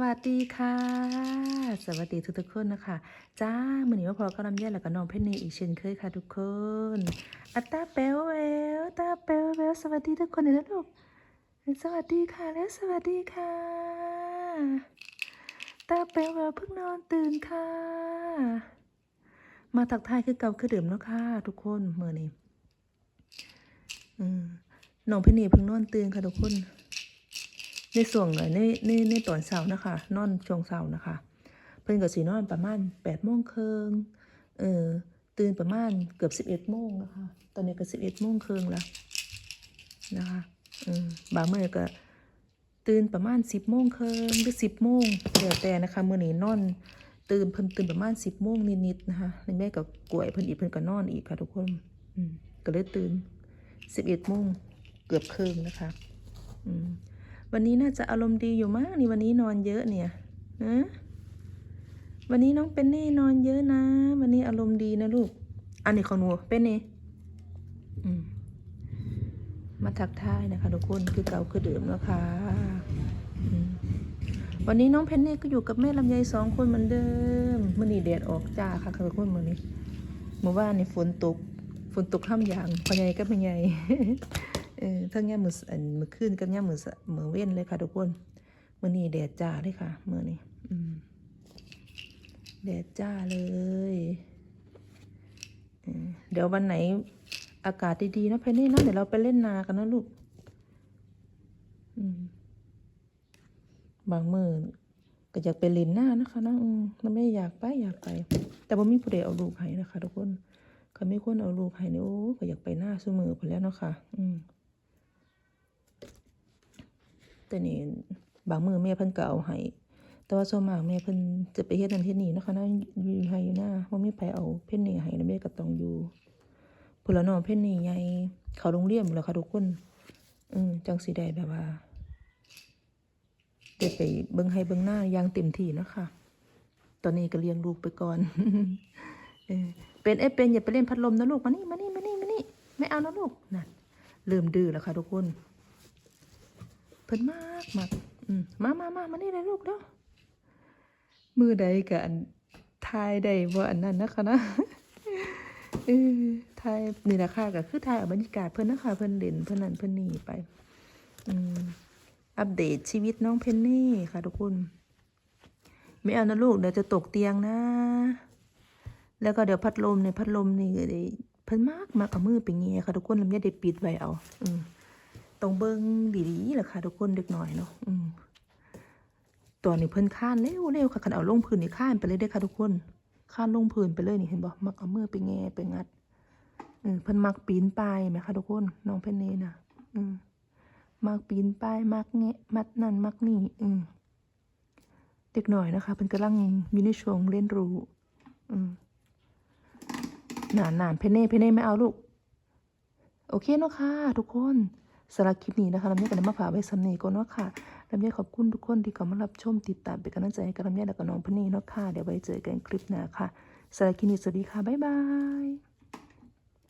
วัสดีค่ะ สวัสดีทุกๆคนนะคะจ้ามือนี้ว่าพอก็ลำแย่แล้วก็น้องเพนนีอีกเช่นเคยค่ะทุกคนอัตตาเปลวเวลตาเปลวเวลสวัสดีทุกคนเลยนะลูกสวัสดีค่ะและสวัสดีค่ะ ตาเปลวเวลเพิ่งนอนตื่นค่ะ มาตักทายคือเก่าคือเดิมเนาะค่ะ ทุกคนเมื่อนี้อืมน้องเพนนีเพิ่งนอนตื่นค่ะทุกคน ในส่วนในในในตอนเช้านะคะ นอนช่วงเช้านะคะ เพิ่นก็สินอนประมาณแปดโมงครึ่งเออตื่นประมาณเกือบสิบเอ็ดโมงนะคะ ตอนนี้ก็สิบเอ็ดโมงครึ่งแล้วนะคะอืมบางมื้อก็ตื่นประมาณสิบโมงครึ่งหรือสิบโมงแล้วแต่นะคะเมื้อนี้นอน ตื่นเพิ่นตื่นประมาณสิบโมงนิดๆนะคะแล้วแม่ก็กล้วยเพิ่นอีกเพิ่นก็นอนอีกค่ะทุกคนอืมก็เลยตื่นสิบเอ็ดโมงเกือบครึ่งนะคะ อืม วันนี้น่าจะอารมณ์ดีอยู่มากนี่วันนี้นอนเยอะเนี่ยนะวันนี้น้องเป็นนี่นอนเยอะนะ วันนี้อารมณ์ดีนะลูก อันนี้ของหนูเป็นนี่มาทักทายนะคะทุกคนคือเก่าคือเดิมแล้วค่ะวันนี้น้องเพนนี่ก็อยู่กับแม่ลำไยสองคนเหมือนเดิมมื่อนี้แดดออกจ้าค่ะทุกคนมื่อนี้เมื่อวานนี่ฝนตกฝนตกท่ามอย่างพอใหญ่ก็ไม่ใหญ่ เออทั้งย่ามมืออันมือขึ้นกับย่ามมือมือเว้นเลยค่ะทุกคนมื่อนี้แดดจ้าเลยค่ะมื่อนี้อืมแดดจ้าเลยเดี๋ยววันไหนอากาศดีๆนะเพนนี่นะเดี๋ยวเราไปเล่นนากันนะลูกบางมือก็อยากไปเล่นหน้านะคะนะอืมมันไม่อยากไปอยากไป แต่ว่ามีผู้ใดเอาลูกให้นะคะ ทุกคนเขาไม่ควรเอาลูกให้เนี่ยโอ้ก็อยากไปหน้าสมือพอแล้วเนาะค่ะ อืม แต่นี่บางมือแม่เพิ่นก็เอาให้แต่ว่าส่วนมากแม่เพิ่นจะไปเฮ็ดนั่นเฮ็ดนี่นะคะนะอยู่ให้อยู่หน้าบ่มีไผเอาเพิ่นนี่ให้แล้วแม่ก็ต้องอยู่พุ่นละเนเพิ่นนี่ใหญ่เขาโรงเรียนหมดแล้วค่ะทุกคนอืมจังสิได้แบบว่าได้ไปเบิ่งให้เบิ่งหน้าอย่างเต็มที่นะคะตอนนี้ก็เลี้ยงลูกไปก่อนเออเป็นเอ้เป็นอย่าไปเล่นพัดลมนะลูกมานี่มานี่มานี่มานี่ไม่เอานะลูกนั่นเริ่มดื้อแล้วค่ะทุกคน พิ่นมากมากมามามามานี่เลยลูกเด้อมือใดกับอันทายได้บ่อันนั้นนะคะนะเออทายนี่แหละค่ะก็คือทายเอาบรรยากาศเพิ่นนะคะเพิ่นเล่นเพิ่นนั่นเพิ่นนี่ไป อืมอัปเดตชีวิตน้องเพนนี่ค่ะทุกคน ไม่เอานะลูกเดี๋ยวจะตกเตียงนะ แล้วก็เดี๋ยวพัดลมเนี่ยพัดลมนี่ก็ได้เพิ่นมากมากเอามือไปเงี้ยค่ะทุกคนลำไยได้ปิดไว้เอา อืม ต้องเบิ้งดีๆแหละค่ะทุกคนเด็กหน่อยเนาะอืมตอนนี้เพิ่นข้านเร็วเร็วค่ะคันเอาลงพื้นนี่ข้านไปเลยได้อค่ะทุกคนข้านลงพื้นไปเลยนี่เห็นบ่มักเอามือไปแงไปงัดเออเพิ่นมักปีนป่ายไหมคะทุกคนน้องเพนเน่น่ะ อืมมักปีนป่ายมักแงะมัดนั่นมักนี่อืมเด็กหน่อยนะคะเพิ่นกำลังอยู่ในช่วงเรียนรู้อืมนานๆเพนเน่เพนเน่ไม่เอาลูก โอเคเนาะค่ะทุกคน สำหรับคลิปนี้นะคะลำไยกับน้ำมะพร้าวไว้สำเนีก่อนเนาะค่ะลำไยขอบคุณทุกคนที่เข้ามารับชมติดตามเป็นกำลังใจให้กับลำไยและกับน้องพนีเนาะค่ะ เดี๋ยวไว้เจอกันคลิปหน้าค่ะสำหรับคลิปนี้สวัสดีค่ะ บ๊ายบาย